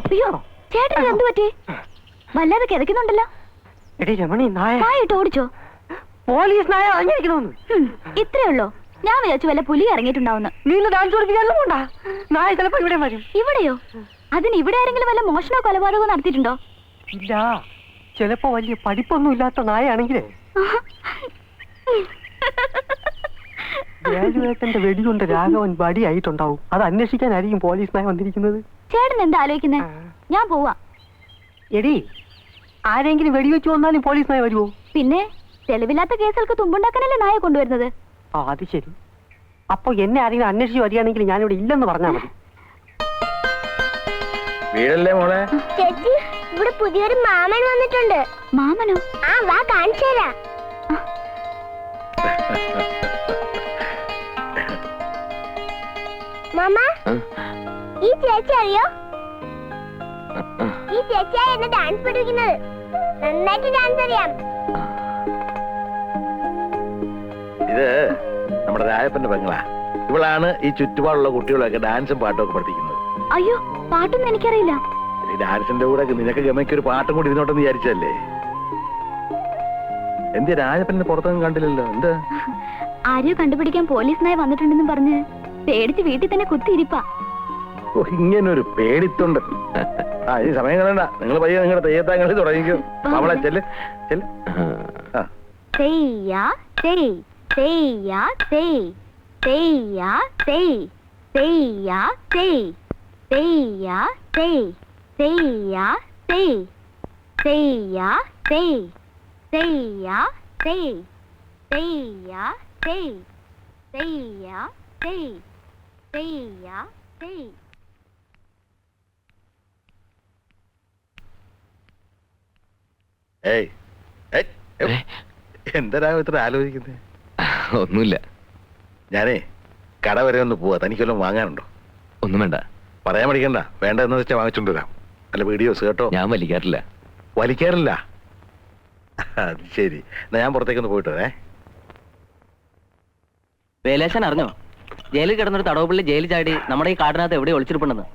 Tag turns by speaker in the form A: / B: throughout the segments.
A: അയ്യോ ചേട്ടന് എന്ത് പറ്റി? വല്ലാതെ കിതക്കുന്നുണ്ടല്ലോ
B: എടി രമണി നായ.
A: നായിട്ട് ഓടിച്ചോ?
B: പോലീസ് നായ അടങ്ങിയിരിക്കണമെന്ന്
A: ഹും, ഇത്രേ ഉള്ളോ. ഞാൻ വിചാരിച്ചു വല്ല പുലി ഇറങ്ങിയിട്ടുണ്ടാവുന്ന.
B: നീന്ന് ഡാൻസ് പഠിപ്പിക്കാനും കൊണ്ടാ നായ ചിലപ്പോ ഇവിടെ വരും.
A: ഇവിടെയോ? അതിന് ഇവിടെ ആരെങ്കിലും വല്ല മോഷണോ കൊലപാതകമോ നടത്തിയിട്ടുണ്ടോ?
B: ഇല്ല. ചിലപ്പോ വലിയ പഠിപ്പൊന്നും ഇല്ലാത്ത നായാണെങ്കിലേ രാജുവേട്ടന്റെ വെടികൊണ്ട് രാഘവൻ വടിയായിട്ടുണ്ടാവും. അത് അന്വേഷിക്കാനായിരിക്കും പോലീസ് നായ വന്നിരിക്കുന്നത്.
A: ചേട്ടൻ എന്താ ആലോചിക്കുന്നേ? ഞാൻ പോവാ.
B: എടി ആരെങ്കിലും വെടിവെച്ച് വന്നാലും പോലീസ് നായ വരുമോ
A: പിന്നെ തെളിവില്ലാത്ത കേസുകൾക്ക് തുമ്പുണ്ടാക്കാനല്ലേ നായ കൊണ്ടുവരുന്നത്?
B: ആ അത് ശരി. അപ്പൊ എന്നെ ആരെങ്കിലും അന്വേഷിച്ച് വരികയാണെങ്കിൽ ഞാനിവിടെ ഇല്ലെന്ന് പറഞ്ഞാൽ മതി.
C: വീടല്ലേ മോളെ?
D: ചേച്ചി ഇവിടെ പുതിയൊരു മാമൻ വന്നിട്ടുണ്ട്.
A: മാമനോ?
D: ആ വാ കാണിച്ചു തരാം. മാമ? ഈ ചേച്ചി അറിയോ? ഈ ചേച്ചിയാ എന്നെ ഡാൻസ് പഠിപ്പിക്കുന്നത്. നന്നായിട്ട് ഡാൻസ് അറിയാം.
C: ഇത് നമ്മുടെ രായപ്പന്റെ പെങ്ങളാ. ഇവളാണ് ഈ ചുറ്റുപാടുള്ള കുട്ടികളൊക്കെ ഡാൻസും പാട്ടും ഒക്കെ പഠിപ്പിക്കുന്നത്.
A: അയ്യോ പാട്ടൊന്നും എനിക്കറിയില്ല.
C: ഈ ഡാൻസിന്റെ കൂടെ നിനക്ക് ഗമയ്ക്ക് ഒരു പാട്ടും കൂടി ഇരുന്നോട്ടെന്ന് വിചാരിച്ചല്ലേ എന്ത് രാജപ്പനെ പുറത്തൊന്നും കണ്ടില്ലല്ലോ? എന്ത്?
A: ആരെയോ കണ്ടുപിടിക്കാൻ പോലീസിനായി നായ വന്നിട്ടുണ്ടെന്നും പറഞ്ഞ് പേടിച്ച് വീട്ടിൽ തന്നെ കുത്തിയിരിപ്പാ.
C: ഇങ്ങനൊരു പേടിത്തൊണ്ട് ആ ഇനി സമയം കളണ്ട നിങ്ങൾ പയ്യെ നിങ്ങളുടെ തെയ്യത്താൻ കളി തുടങ്ങിക്കും അവളെ ചെല്ല് ചെല്ല് ആ
A: തെയ്യാ തെയ് തെയ്യാ തെയ് തെയ്യാ തെയ് തെയ്യാ തെയ് തെയ്യാ തെയ് തെയ്യാ തെയ് തെയ്യാ തെയ് തെയ്യാ തെയ് തെയ്യാ തെയ് തെയ്യാ തെയ് തെയ്യാ തെയ്
C: ഏയ് ഇത്ര ആലോചിക്കുന്നത്
E: ഒന്നുമില്ല.
C: ഞാനേ കട വരെ ഒന്ന് പോവാ. തനിക്കൊല്ലം വാങ്ങാനുണ്ടോ?
E: ഒന്നും വേണ്ട.
C: പറയാൻ പഠിക്കണ്ട വേണ്ട എന്ന് വെച്ചാൽ വാങ്ങിച്ചോണ്ട് വരാം. അല്ല വീഡിയോസ് കേട്ടോ?
E: ഞാൻ വലിക്കാറില്ല.
C: വലിക്കാറില്ല? അത് ശരി. എന്നാ ഞാൻ പുറത്തേക്കൊന്ന് പോയിട്ട് വരേ
F: വേലേശൻ അറിഞ്ഞോ? ജയിലിൽ കിടന്നൊരു തടവുപള്ളി ജയിലിൽ ചാടി നമ്മുടെ ഈ കാടിനകത്ത് എവിടെ ഒളിച്ചിരിപ്പുണ്ടെന്ന്.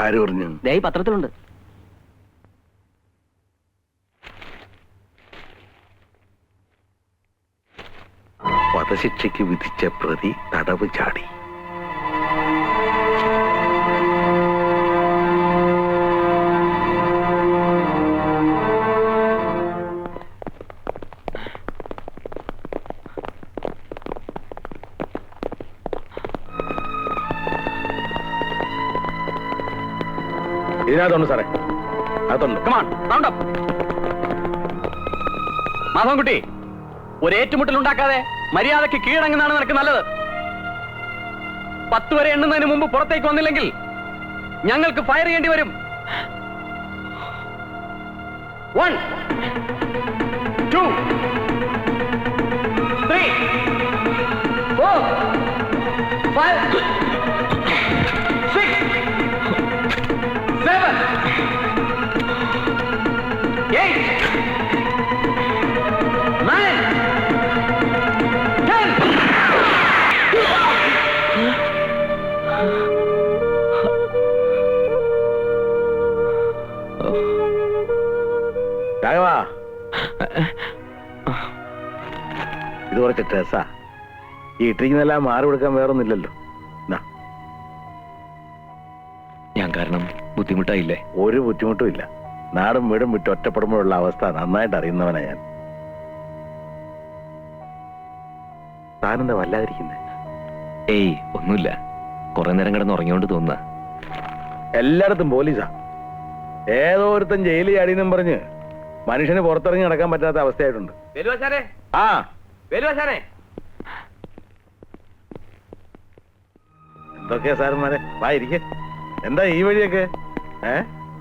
C: ആര് പറഞ്ഞു?
F: ദേ ഈ പത്രത്തിലുണ്ട്.
C: വധശിക്ഷയ്ക്ക് വിധിച്ച പ്രതി തടവ് ചാടി. ഇതിനകത്തുണ്ട് സാറേ. അകത്തുണ്ട്.
F: മാധവൻകുട്ടി ഒരു ഏറ്റുമുട്ടൽ ഉണ്ടാക്കാതെ മര്യാദയ്ക്ക് കീഴടങ്ങുന്നതാണ് നിനക്ക് നല്ലത്. പത്ത് വരെ എണ്ണുന്നതിന് മുമ്പ് പുറത്തേക്ക് വന്നില്ലെങ്കിൽ ഞങ്ങൾക്ക് ഫയർ ചെയ്യേണ്ടി വരും. വൺ ടു
C: കുറച്ച് ഡ്രസ്സാ ഈ ഇട്ടിരിക്കുന്നെല്ലാം മാറി കൊടുക്കാൻ വേറൊന്നുമില്ലല്ലോ.
E: ഞാൻ കാരണം ബുദ്ധിമുട്ടായില്ലേ?
C: ഒരു ബുദ്ധിമുട്ടും ഇല്ല. നാടും വീടും വിട്ട് ഒറ്റപ്പെടുമ്പോഴുള്ള അവസ്ഥ നന്നായിട്ട് അറിയുന്നവനാ ഞാൻ. താനെന്താ വല്ലാതിരിക്കുന്നേ?
E: ഏയ് ഒന്നുമില്ല. കുറെ നേരം കിടന്ന് ഉറങ്ങിയോണ്ട് തോന്നുക
C: എല്ലായിടത്തും പോലീസാ. ഏതോ ഒരുത്തൻ ജയിലിൽ അടിയെന്നും പറഞ്ഞ് മനുഷ്യന് പുറത്തിറങ്ങി നടക്കാൻ പറ്റാത്ത അവസ്ഥയായിട്ടുണ്ട്.
F: വേലുവാശാനെ
C: ആ
F: സാറേ.
C: എന്തൊക്കെയാ സാറന്മാരെ? വാ ഇരിക്കെ. എന്താ ഈ വഴിയൊക്കെ? ഏ?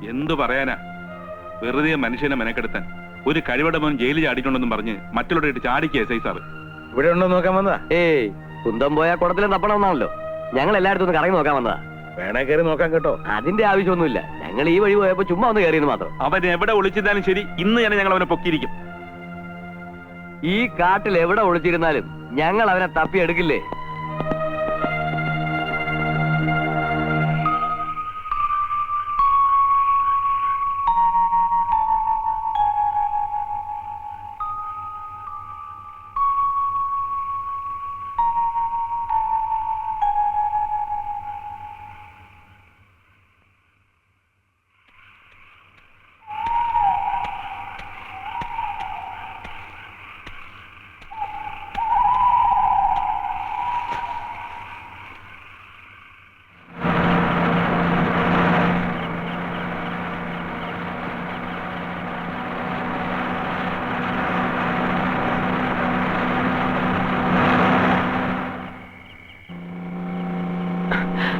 G: എന്തു പറയാനാ? വെറുതെ മനുഷ്യനെ മെനക്കെടുത്താൻ. ഒരു കഴിവടമൻ ജയിലിൽ ചാടിയിട്ടുണ്ടെന്നും പറഞ്ഞ് മറ്റുള്ളവരുടെ ചാടിക്കുക എസ് ഐ സാറ്.
C: ഇവിടെ ഉണ്ടോ നോക്കാൻ വന്നതാ?
F: ഏയ് കുന്തം പോയാ കുടത്തിലും തപ്പണമെന്നാണല്ലോ ഞങ്ങൾ എല്ലായിടത്തും ഒന്ന് കറങ്ങി നോക്കാൻ വന്നതാ.
C: വേണേ കയറി നോക്കാൻ കേട്ടോ.
F: അതിന്റെ ആവശ്യമൊന്നുമില്ല. ഞങ്ങൾ ഈ വഴി പോയപ്പോ ചുമ്മാ ഒന്ന് കയറിയെന്ന് മാത്രം.
G: അവൻ എവിടെ ഒളിച്ചിരുന്നാലും ശരി ഇന്ന് തന്നെ ഞങ്ങൾ അവനെ പൊക്കിയിരിക്കും.
F: ഈ കാട്ടിൽ എവിടെ ഒളിച്ചിരുന്നാലും ഞങ്ങൾ അവനെ തപ്പിയെടുക്കില്ലേ?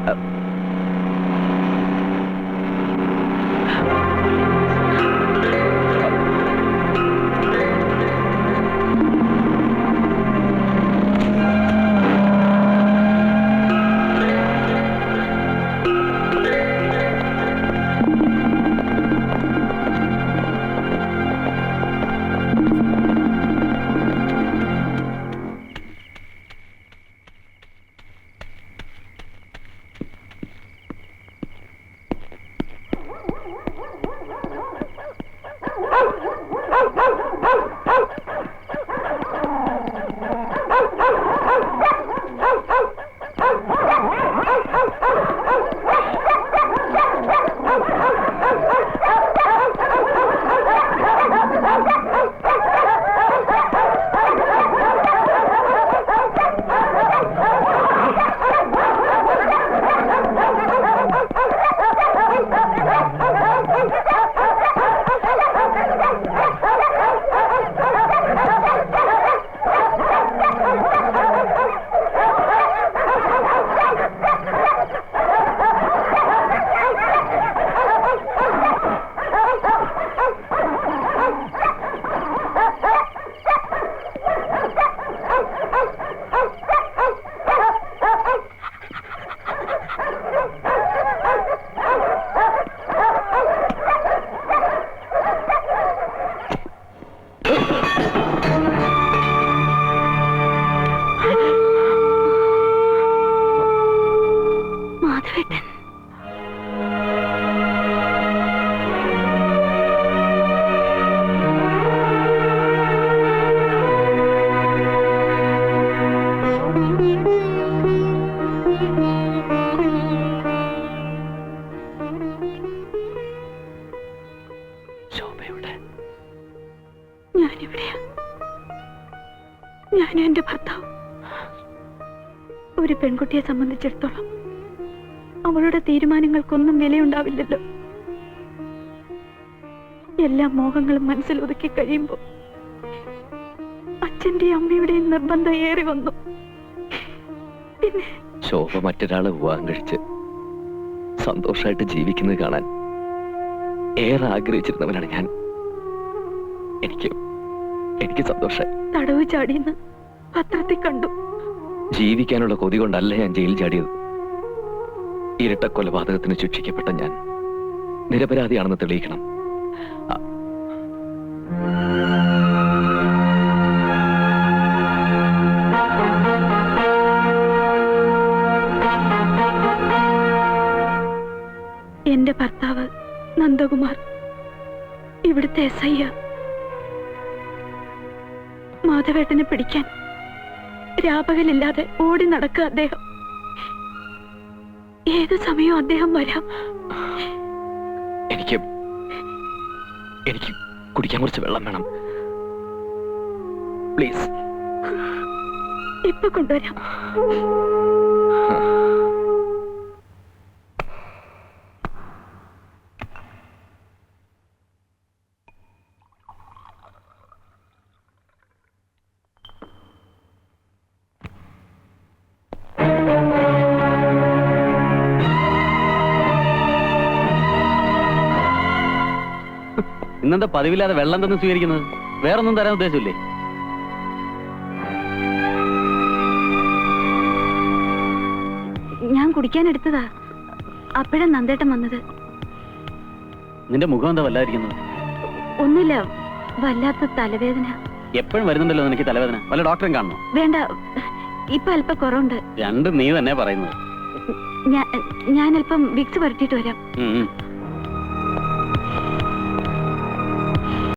H: Uh ഞാനിവിടെയാ ഞാനും എന്റെ ഭർത്താവ്. ഒരു പെൺകുട്ടിയെ സംബന്ധിച്ചിടത്തോളം അവളുടെ തീരുമാനങ്ങൾക്കൊന്നും വിലയുണ്ടാവില്ലല്ലോ. എല്ലാ മോഹങ്ങളും മനസ്സിൽ ഒതുക്കി കഴിയുമ്പോ അച്ഛന്റെയും അമ്മയുടെയും നിർബന്ധം ഏറി വന്നു. പിന്നെ
E: ശോഭ മറ്റൊരാളെ വിവാഹം കഴിച്ച് സന്തോഷമായിട്ട് ജീവിക്കുന്നത് കാണാൻ ഏറെ ആഗ്രഹിച്ചിരുന്നവനാണ് ഞാൻ. എനിക്ക് എനിക്ക് സന്തോഷം
H: തടവ് ചാടിയെന്ന് പത്രത്തിൽ കണ്ടു.
E: ജീവിക്കാനുള്ള കൊതി കൊണ്ടല്ല ഞാൻ ജയിൽ ചാടിയത്? ഇരട്ട കൊലപാതകത്തിന് ശിക്ഷിക്കപ്പെട്ട ഞാൻ നിരപരാധിയാണെന്ന് തെളിയിക്കണം.
H: എന്റെ ഭർത്താവ് നന്ദകുമാർ. ഇവിടുത്തെ എസ് ഐ മാധവേട്ടനെ പിടിക്കാൻ. രാപകലില്ലാതെ ഓടി നടക്കുക അദ്ദേഹം. ഏത് സമയവും അദ്ദേഹം വരാം?
E: എനിക്ക് എനിക്ക് കുടിക്കാൻ കുറച്ച് വെള്ളം വേണം. പ്ലീസ്.
H: ഇപ്പൊ കൊണ്ടുവരാം.
F: ഇന്നെന്താ പതിവില്ലാതെ വെള്ളം തന്നെ സ്വീകരിക്കുന്നത്? വേറൊന്നും തരാൻ ഉദ്ദേശമില്ലേ?
H: ഞാൻ കുടിക്കാൻ എടുത്തതാ. അപ്പോഴാ നന്ദേട്ടൻ വന്നത്.
F: നിന്റെ മുഖം എന്താ വല്ലാതിരിക്കുന്നത്?
H: ഒന്നുമില്ല വല്ലാത്ത തലവേദന.
F: എപ്പോഴും വരുന്നുണ്ടല്ലോ നിനക്ക് തലവേദന. വല്ല ഡോക്ടറും കാണണോ
H: വേണ്ട ഇപ്പൊ അല്പം കുറവുണ്ട്.
F: രണ്ടും നീ തന്നെ പറയുന്നത്.
H: ഞാൻ അല്പം വിക്സ് പുരട്ടിയിട്ട് വരാം.
F: ഉം, ഉം.